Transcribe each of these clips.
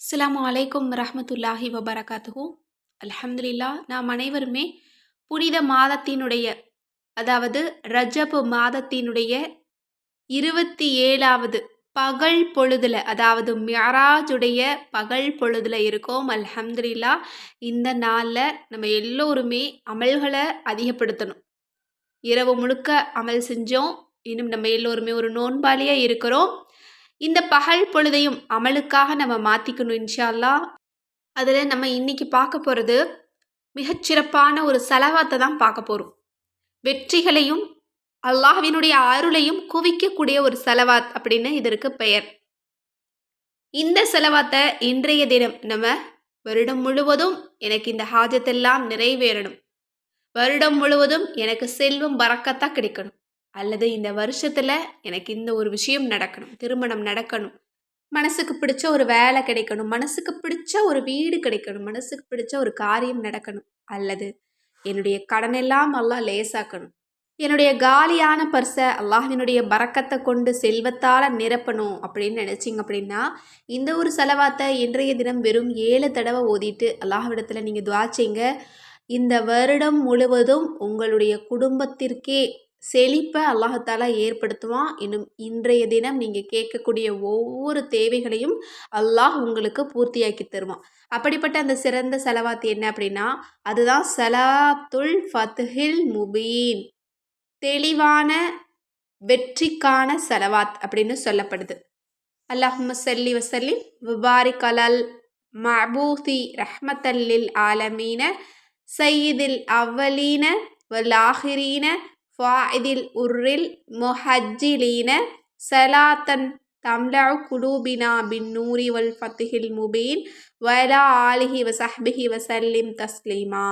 அஸ்லாம் அலைக்கும் ரஹமத்துல்லாஹி வபரகாத்துஹு அல்ஹம்துலில்லா நாம் அனைவருமே புனித மாதத்தினுடைய அதாவது ரஜப் மாதத்தினுடைய இருபத்தி ஏழாவது பகல் பொழுதுல அதாவது மியராஜுடைய பகல் பொழுதுல இருக்கோம். அல்ஹம்துலில்லா இந்த நாளில் நம்ம எல்லோருமே அமல்களை அதிகப்படுத்தணும். இரவு முழுக்க அமல் செஞ்சோம். இன்னும் நம்ம எல்லோருமே ஒரு நோன்பாளியாக இருக்கிறோம். இந்த பகல் பொழுதையும் அமலுக்காக நம்ம மாற்றிக்கணும் இன்ஷா அல்லாஹ் அதில் நம்ம இன்னைக்கு பார்க்க போகிறது மிகச்சிறப்பான ஒரு செலவாத்தை தான் பார்க்க போகிறோம் வெற்றிகளையும் அல்லாஹ்வினுடைய அருளையும் குவிக்கக்கூடிய ஒரு செலவாத் அப்படின்னு இதற்கு பெயர். இந்த செலவாத்தை இன்றைய தினம் நம்ம வருடம் முழுவதும் எனக்கு இந்த ஹாஜத்தெல்லாம் நிறைவேறணும். வருடம் முழுவதும் எனக்கு செல்வம் பறக்கத்தான் கிடைக்கணும். அல்லது இந்த வருஷத்தில் எனக்கு இந்த ஒரு விஷயம் நடக்கணும் திருமணம் நடக்கணும். மனசுக்கு பிடிச்ச ஒரு வேலை கிடைக்கணும் மனசுக்கு பிடிச்ச ஒரு வீடு கிடைக்கணும் மனசுக்கு பிடிச்ச ஒரு காரியம் நடக்கணும். அல்லது என்னுடைய கடனெல்லாம் அல்லாஹ் லேசாக்கணும். என்னுடைய காலியான பர்ஸை அல்லாஹினுடைய பறக்கத்தை கொண்டு செல்வத்தால் நிரப்பணும் அப்படின்னு நினச்சிங்க அப்படின்னா இந்த ஒரு செலவாத்தை இன்றைய தினம் வெறும் ஏழு தடவை ஓதிட்டு அல்லாஹ்விடத்தில் நீங்கள் துவாச்சிங்க இந்த வருடம் முழுவதும் உங்களுடைய குடும்பத்திற்கே செழிப்பை அல்லாஹாலா ஏற்படுத்துவான். இன்னும் இன்றைய தினம் நீங்கள் கேட்கக்கூடிய ஒவ்வொரு தேவைகளையும் அல்லாஹ் உங்களுக்கு பூர்த்தியாக்கி தருவான். அப்படிப்பட்ட அந்த சிறந்த செலவாத்து என்ன அப்படின்னா அதுதான் சலாத்துல் ஃபத்ஹில் முபீன். தெளிவான வெற்றிக்கான செலவாத் அப்படின்னு சொல்லப்படுது. அல்லாஹும் சல்லி வசல்லி விபாரிக் அலல் மபூதி ரஹ்மத்தல்லில் ஆலமீன சையீதில் அவ்வலீன வல்லாஹிரீன ஃபாயிதில் உர்ரில் முஹஜ்ஜிலீன சலாத்தன் தம்லா குலூபினா பின் நூரி வல் ஃபத்திஹில் முபீன் வலா ஆலிஹி வசஹ்பிஹி வசல்லிம் தஸ்லீமா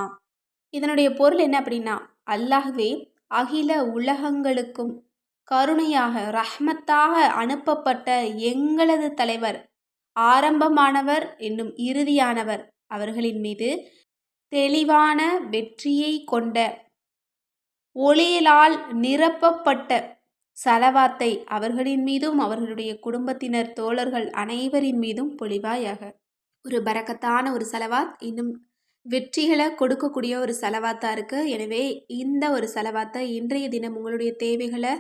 இதனுடைய பொருள் என்ன அப்படின்னா அல்லாஹ்வே அகில உலகங்களுக்கும் கருணையாக ரஹ்மத்தாக அனுப்பப்பட்ட எங்களது தலைவர் ஆரம்பமானவர் என்னும் இறுதியானவர் அவர்களின் மீது தெளிவான வெற்றியை கொண்ட ஒளியலால் நிரப்பப்பட்ட சலவாத்தை அவர்களின் மீதும் அவர்களுடைய குடும்பத்தினர் தோழர்கள் அனைவரின் மீதும் பொழிவாயாக ஒரு பறக்கத்தான ஒரு செலவாத் இன்னும் வெற்றிகளை கொடுக்கக்கூடிய ஒரு செலவாத்தாக இருக்குது எனவே இந்த ஒரு செலவாத்தை இன்றைய தினம் உங்களுடைய தேவைகளை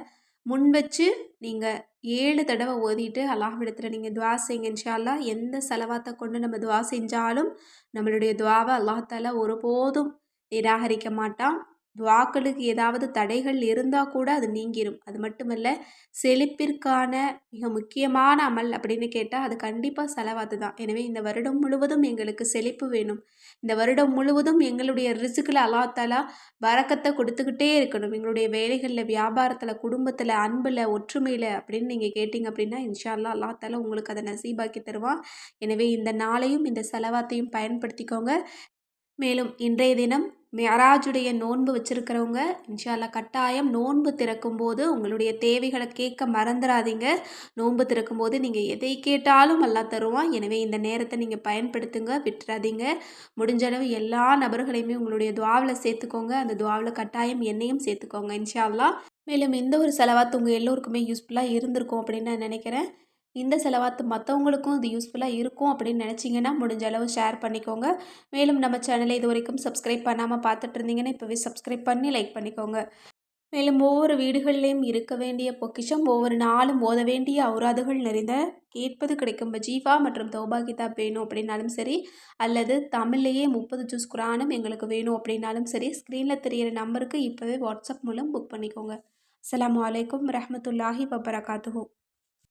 முன் வச்சு நீங்கள் ஏழு தடவை ஓதிட்டு அல்லாஹ்விடத்தில் நீங்கள் துவா செய்யுங்க இன்ஷால்லா எந்த செலவாத்தை கொண்டு நம்ம துவா செஞ்சாலும் நம்மளுடைய துவாவை அல்லாஹால ஒருபோதும் நிராகரிக்க மாட்டான். துவாக்களுக்கு ஏதாவது தடைகள் இருந்தால் கூட அது நீங்கிரும். அது மட்டுமல்ல செழிப்பிற்கான மிக முக்கியமான அமல் அப்படின்னு கேட்டால் அது கண்டிப்பாக செலவாது தான். எனவே இந்த வருடம் முழுவதும் எங்களுக்கு செழிப்பு வேணும். இந்த வருடம் முழுவதும் எங்களுடைய ரிசுக்கில் அல்லாத்தாலா வரக்கத்தை கொடுத்துக்கிட்டே இருக்கணும். எங்களுடைய வேலைகளில் வியாபாரத்தில் குடும்பத்தில் அன்பில் ஒற்றுமையில் அப்படின்னு நீங்கள் கேட்டிங்க அப்படின்னா இன்ஷா அல்லா அல்லாத்தாலா உங்களுக்கு அதை நசீபாக்கி தருவான். எனவே இந்த நாளையும் இந்த செலவாத்தையும் பயன்படுத்திக்கோங்க. மேலும் இன்றைய தினம் மெராஜுடைய நோன்பு வச்சுருக்கிறவங்க இன்ஷால்லா கட்டாயம் நோன்பு திறக்கும் போது உங்களுடைய தேவைகளை கேட்க மறந்துடாதீங்க நோன்பு திறக்கும் போது நீங்கள் எதை கேட்டாலும் நல்லா தருவான். எனவே இந்த நேரத்தை நீங்கள் பயன்படுத்துங்க விட்டுறாதீங்க. முடிஞ்ச அளவு எல்லா நபர்களையுமே உங்களுடைய துவாவில் சேர்த்துக்கோங்க. அந்த துவாவில் கட்டாயம் என்னையும் சேர்த்துக்கோங்க இன்ஷால்லா மேலும் எந்த ஒரு செலவாத்து உங்கள் எல்லோருக்குமே யூஸ்ஃபுல்லாக இருந்திருக்கும் அப்படின்னு நான் நினைக்கிறேன். இந்த செலவாத்து மற்றவங்களுக்கும் இது யூஸ்ஃபுல்லாக இருக்கும் அப்படின்னு நினச்சிங்கன்னா முடிஞ்ச அளவு ஷேர் பண்ணிக்கோங்க. மேலும் நம்ம சேனலை இது வரைக்கும் சப்ஸ்கிரைப் பண்ணாமல் பார்த்துட்டு இருந்தீங்கன்னா இப்போவே சப்ஸ்கிரைப் பண்ணி லைக் பண்ணிக்கோங்க. மேலும் ஒவ்வொரு வீடுகள்லேயும் இருக்க வேண்டிய பொக்கிஷம் ஒவ்வொரு நாளும் ஓத வேண்டிய அவுராதுகள் நிறைந்த கேட்பது கிடைக்கும் ஜீவா மற்றும் தௌபா கிதாப் வேணும் அப்படின்னாலும் சரி அல்லது தமிழ்லேயே முப்பது ஜூஸ் குரானும் எங்களுக்கு வேணும் அப்படின்னாலும் சரி ஸ்க்ரீனில் தெரியிற நம்பருக்கு இப்போவே வாட்ஸ்அப் மூலம் புக் பண்ணிக்கோங்க. அஸ்லாம் வலைக்கம் ரஹமத்துல்லாஹி வபரகாத்துஹூ.